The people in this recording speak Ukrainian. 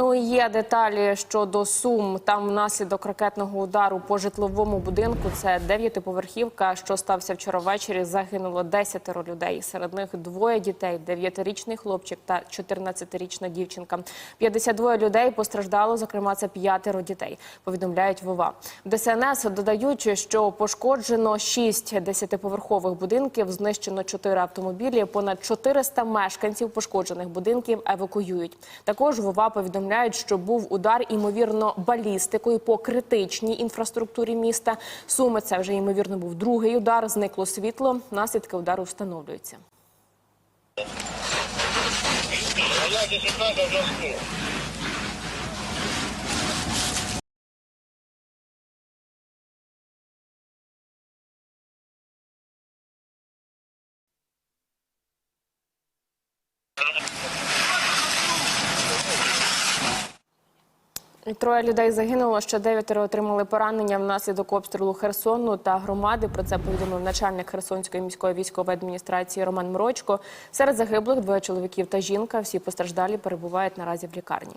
Ну є деталі щодо сум. Там внаслідок ракетного удару по житловому будинку. Це дев'ятиповерхівка, що стався вчора ввечері. Загинуло десятеро людей. Серед них двоє дітей: дев'ятирічний хлопчик та 14-річна дівчинка. 52 людей постраждало. Зокрема, це п'ятеро дітей. Повідомляють Вова. В ДСНС додають, що пошкоджено шість десятиповерхових будинків, знищено чотири автомобілі. Понад 400 мешканців пошкоджених будинків евакуюють. Також Вова повідомляють, що був удар імовірно балістикою по критичній інфраструктурі міста. Суми це вже ймовірно був другий удар. Зникло світло. Наслідки удару встановлюються. Вона 16 в зв'язку. Троє людей загинуло, ще дев'ятеро отримали поранення внаслідок обстрілу Херсону та громади. Про це повідомив начальник Херсонської міської військової адміністрації Роман Мрочко. Серед загиблих двоє чоловіків та жінка. Всі постраждалі перебувають наразі в лікарні.